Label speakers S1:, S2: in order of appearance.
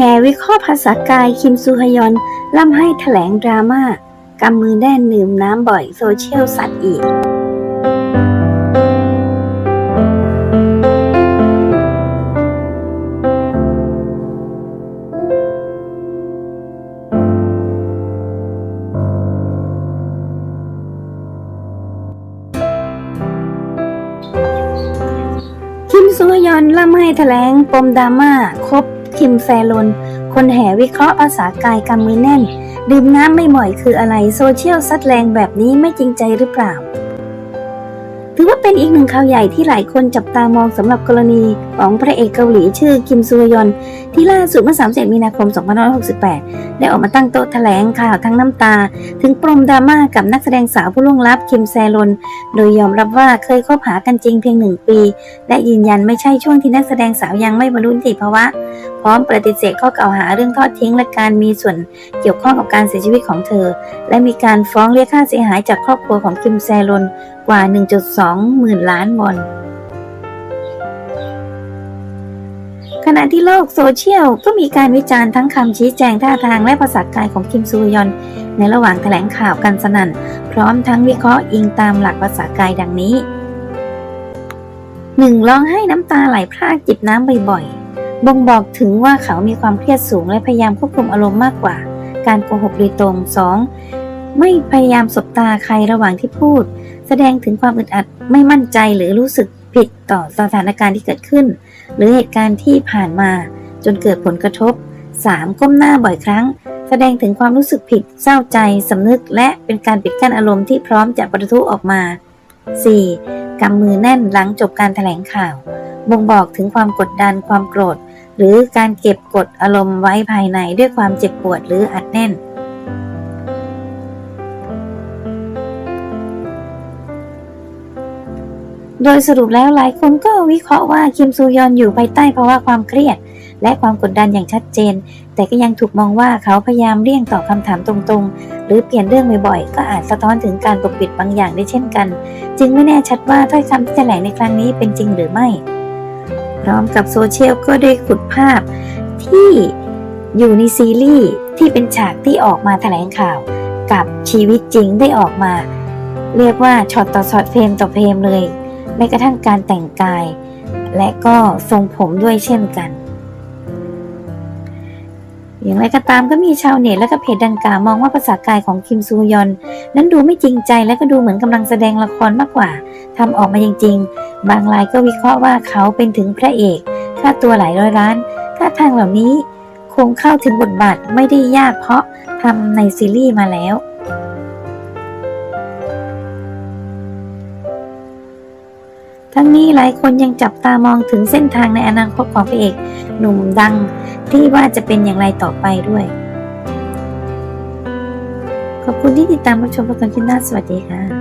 S1: แหวิเคราะห์ภาษากายคิมซูฮยอนล่ำให้แถลงดราม่ากำมือแน่นดื่มน้ำบ่อยโซเชียลสัตว์อีกคิมซูฮยอนล่ำให้แถลงปมดราม่าครบ คิมแฟรนคนแห่วิเคราะห์ภาษากายกำมือแน่น ดื่มน้ำไม่บ่อยคืออะไรโซเชียลซัดแรงแบบนี้ไม่จริงใจหรือเปล่า ถือว่าเป็นอีกหนึ่งข่าวใหญ่ที่หลายคนจับตามองสำหรับกรณีของพระเอกเกาหลีชื่อคิมซูยอน ที่ล่าสุดเมื่อ31มีนาคม 2568 ได้ออกมาตั้งโต๊ะแถลงข่าวทั้งน้ำตา ถึงปมดราม่ากับนักแสดงสาวผู้ล่วงลับคิมแซรนโดยยอมรับว่าเคยคบหากันจริงเพียงหนึ่งปี และยืนยันไม่ใช่ช่วงที่นักแสดงสาวยังไม่บรรลุนิติภาวะ พร้อมปฏิเสธข้อกล่าวหาเรื่องทอดทิ้งและการมีส่วนเกี่ยวข้องกับการเสียชีวิตของเธอ และมีการฟ้องเรียกค่าเสียหายจากครอบครัวของคิมแซรน กว่า 1.2 หมื่นล้านวอน ขณะที่โลกโซเชียลก็มีการวิจารณ์ทั้งคำชี้แจงท่าทางและภาษากายของคิมซูยอน ในระหว่างแถลงข่าวกันสนั่น พร้อมทั้งวิเคราะห์อิงตามหลักภาษากายดังนี้ 1. ร้องไห้น้ำตาไหลพรากจิบน้ำบ่อยๆ บ่งบอกถึงว่าเขามีความเครียดสูงและพยายามควบคุมอารมณ์มากกว่า การโกหกโดยตรง 2. ไม่พยายามสบตาใครระหว่างที่พูด แสดงถึงความอึดอัดไม่มั่นใจหรือรู้สึกผิดต่อสถานการณ์ที่เกิดขึ้น หรือเหตุการณ์ที่ผ่านมาจนเกิดผลกระทบ 3. ก้มหน้าบ่อยครั้ง แสดงถึงความรู้สึกผิด เศร้าใจสำนึก และเป็นการปิดกั้นอารมณ์ที่พร้อมจะประทุออกมา 4. กำมือแน่นหลังจบการแถลงข่าว บ่งบอกถึงความกดดันความโกรธ หรือการเก็บกดอารมณ์ไว้ภายในด้วยความเจ็บปวดหรืออัดแน่น โดยสรุปแล้วหลายคนก็วิเคราะห์ว่าคิมซูยอนอยู่ภายใต้ภาวะความเครียด และความกดดันอย่างชัดเจน แต่ก็ยังถูกมองว่าเขาพยายามเลี่ยงตอบคำถามตรงๆ หรือเปลี่ยนเรื่องบ่อยๆ ก็อาจสะท้อนถึงการปกปิดบางอย่างได้เช่นกัน จึงไม่แน่ชัดว่าถ้อยคำที่แถลงในครั้งนี้เป็นจริงหรือไม่ พร้อมกับโซเชียลก็ได้ขุดภาพที่อยู่ในซีรีส์ที่เป็นฉากที่ออกมาแถลงข่าว กับชีวิตจริงได้ออกมา เรียกว่าช็อตต่อช็อตเฟรมต่อเฟรมเลย แม้กระทั่งการแต่งกาย และก็ทรงผมด้วยเช่นกัน อย่างไรก็ตามก็มีชาวเน็ตและก็เพจดังกล่าวมองว่าภาษากายของคิมซูยอน นั้นดูไม่จริงใจและก็ดูเหมือนกำลังแสดงละครมากกว่าทำออกมาจริง ๆ บางรายก็วิเคราะห์ว่าเขาเป็นถึงพระเอกค่าตัวหลายร้อยล้านท่าทางเหล่านี้คงเข้าถึงบทบาทไม่ได้ยากเพราะทำในซีรีส์มาแล้ว ทั้งนี้หลายคนยังจับตามองถึงเส้นทางในอนาคตของพระเอกหนุ่มดังที่ว่าจะเป็นอย่างไรต่อไปด้วย ขอบคุณที่ติดตามรับชมรับฟังคลิปหน้าสวัสดีค่ะ